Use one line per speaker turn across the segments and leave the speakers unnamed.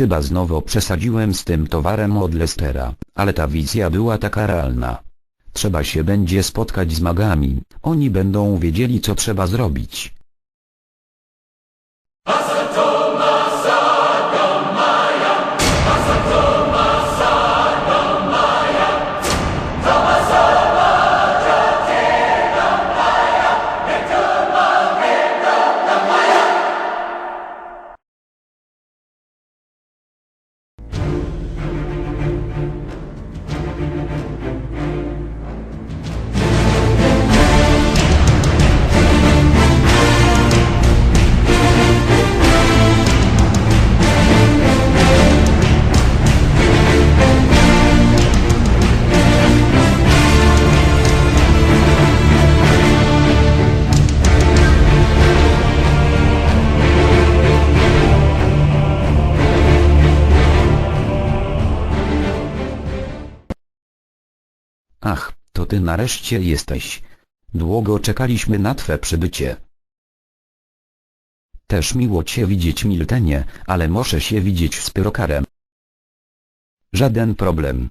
Chyba znowu przesadziłem z tym towarem od Lestera, ale ta wizja była taka realna. Trzeba się będzie spotkać z magami, oni będą wiedzieli co trzeba zrobić. Ach, to ty nareszcie jesteś. Długo czekaliśmy na twe przybycie. Też miło cię widzieć Miltenie, ale muszę się widzieć z pyrokarem. Żaden problem.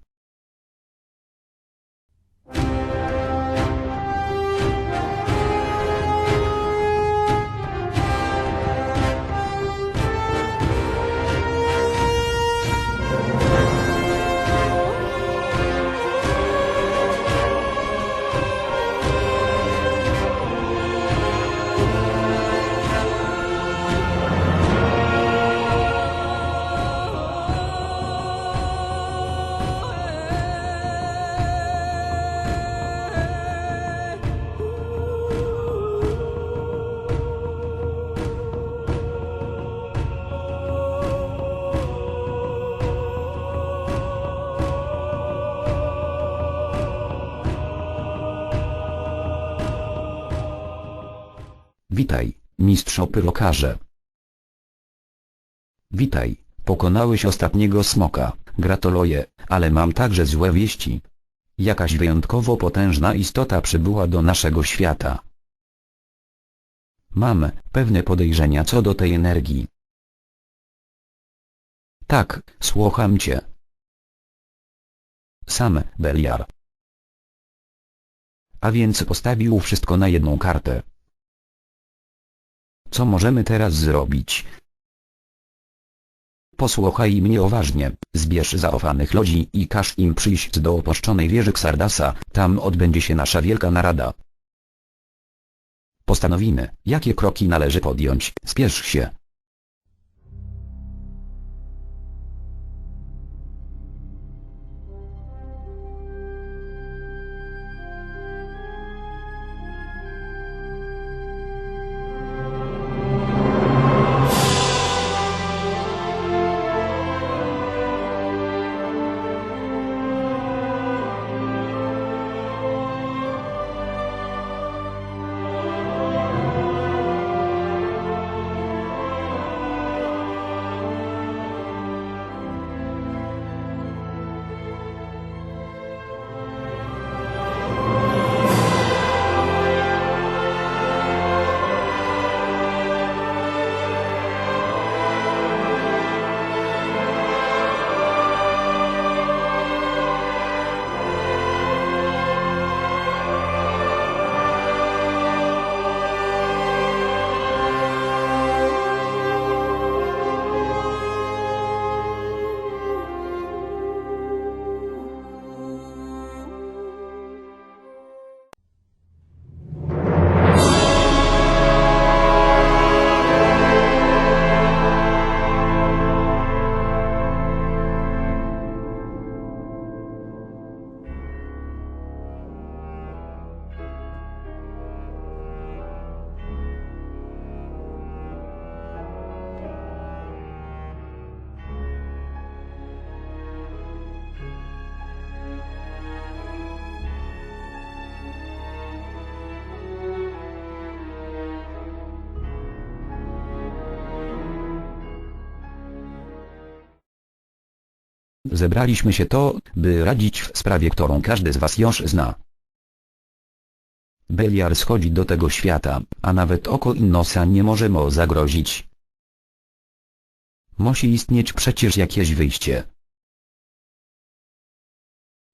Witaj, mistrzu pyrokarze. Witaj, pokonałeś ostatniego smoka, gratuluję, ale mam także złe wieści. Jakaś wyjątkowo potężna istota przybyła do naszego świata. Mam pewne podejrzenia co do tej energii. Tak, słucham cię. Sam, Beliar. A więc postawił wszystko na jedną kartę. Co możemy teraz zrobić? Posłuchaj mnie uważnie, zbierz zaufanych ludzi i każ im przyjść do opuszczonej wieży Xardasa, tam odbędzie się nasza wielka narada. Postanowimy, jakie kroki należy podjąć, spiesz się. Zebraliśmy się to, by radzić w sprawie, którą każdy z was już zna. Beliar schodzi do tego świata, a nawet oko Innosa nie może mu zagrozić. Musi istnieć przecież jakieś wyjście.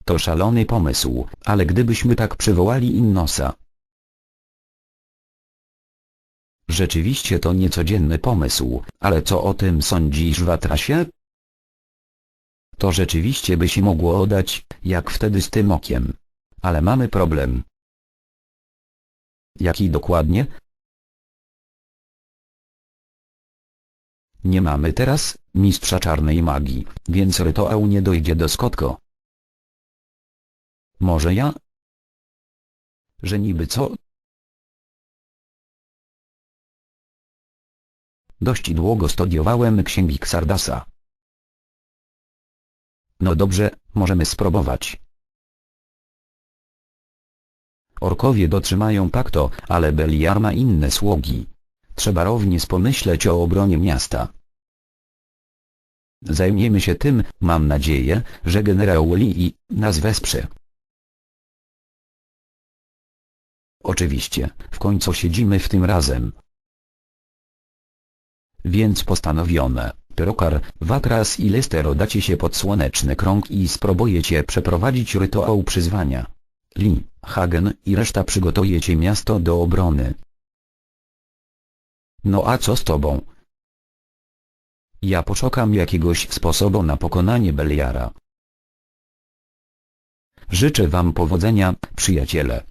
To szalony pomysł, ale gdybyśmy tak przywołali Innosa. Rzeczywiście to niecodzienny pomysł, ale co o tym sądzisz Watrasie? To rzeczywiście by się mogło udać, jak wtedy z tym okiem. Ale mamy problem. Jaki dokładnie? Nie mamy teraz mistrza czarnej magii, więc rytuał nie dojdzie do skutku. Może ja? Że niby co? Dość długo studiowałem księgi Xardasa. No dobrze, możemy spróbować. Orkowie dotrzymają pakto, ale Beliar ma inne sługi. Trzeba również pomyśleć o obronie miasta. Zajmiemy się tym, mam nadzieję, że generał Lee nas wesprze. Oczywiście, w końcu siedzimy w tym razem. Więc postanowione, Pyrokar, Watras i Lester dacie się pod słoneczny krąg i spróbujecie przeprowadzić rytuał przyzwania. Lee, Hagen i reszta przygotujecie miasto do obrony. No a co z tobą? Ja poszukam jakiegoś sposobu na pokonanie Beliara. Życzę wam powodzenia, przyjaciele.